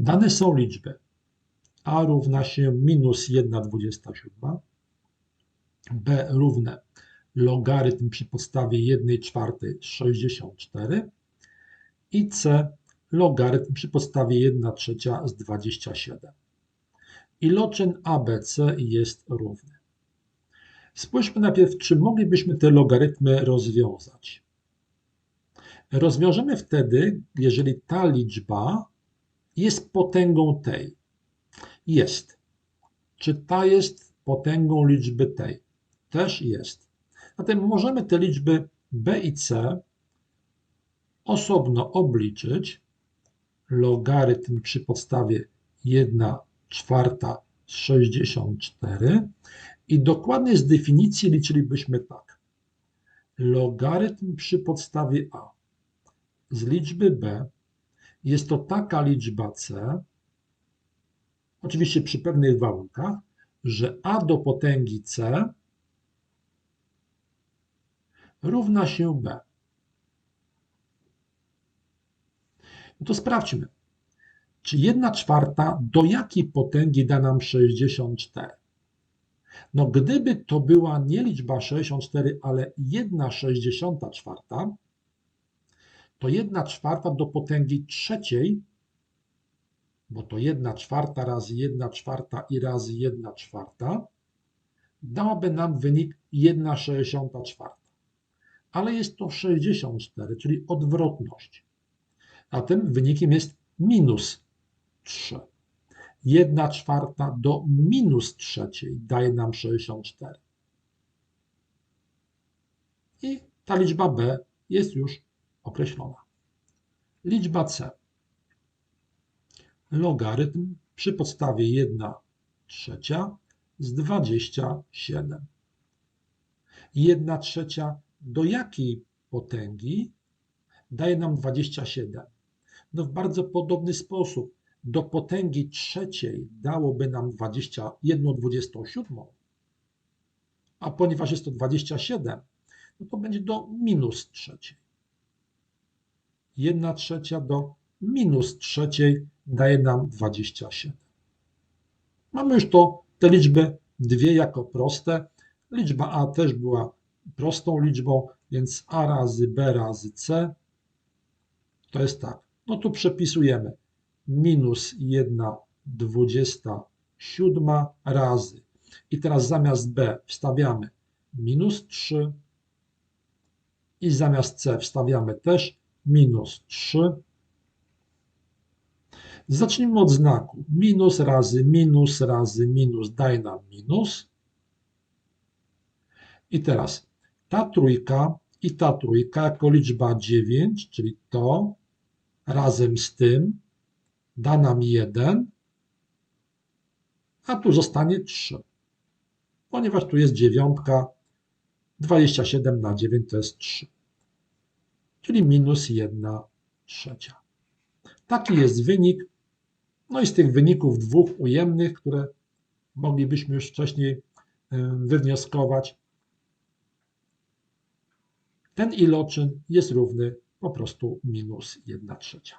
Dane są liczby a równa się minus 1,27, b równe logarytm przy podstawie 1 czwartej z 64 i c logarytm przy podstawie 1 trzecia z 27. Iloczyn ABC jest równy. Spójrzmy najpierw, czy moglibyśmy te logarytmy rozwiązać. Rozwiążemy wtedy, jeżeli ta liczba jest potęgą tej. Jest. Czy ta jest potęgą liczby tej? Też jest. Zatem możemy te liczby b i c osobno obliczyć. Logarytm przy podstawie 1 czwarta z 64 i dokładnie z definicji liczylibyśmy tak. Logarytm przy podstawie a z liczby b jest to taka liczba c, oczywiście przy pewnych warunkach, że a do potęgi c równa się b. No to sprawdźmy, czy 1 czwarta do jakiej potęgi da nam 64? No gdyby to była nie liczba 64, ale 1,64, to 1 czwarta do potęgi trzeciej bo to 1 czwarta razy 1 czwarta i razy 1 czwarta, dałaby nam wynik 1,64. Ale jest to 64, czyli odwrotność. A tym wynikiem jest minus 3. 1 czwarta do minus trzeciej daje nam 64. I ta liczba b jest już określona. Liczba c logarytm przy podstawie 1 trzecia z 27. 1 trzecia do jakiej potęgi daje nam 27? No w bardzo podobny sposób. Do potęgi trzeciej dałoby nam 21 27, a ponieważ jest to 27, no to będzie do minus trzeciej. 1 trzecia do minus trzeciej daje nam 27. Mamy już to, te liczby dwie jako proste. Liczba a też była prostą liczbą, więc a razy b razy c to jest tak. No tu przepisujemy minus 1 27 razy. I teraz zamiast b wstawiamy minus 3 i zamiast c wstawiamy też minus 3 Zacznijmy od znaku. Minus razy minus razy minus daje nam minus. I teraz ta trójka i ta trójka jako liczba 9, czyli to razem z tym da nam 1, a tu zostanie 3. Ponieważ tu jest dziewiątka, 27 na 9 to jest 3. Czyli minus 1 trzecia. Taki jest wynik no i z tych wyników dwóch ujemnych, które moglibyśmy już wcześniej wywnioskować, ten iloczyn jest równy po prostu minus 1 trzecia.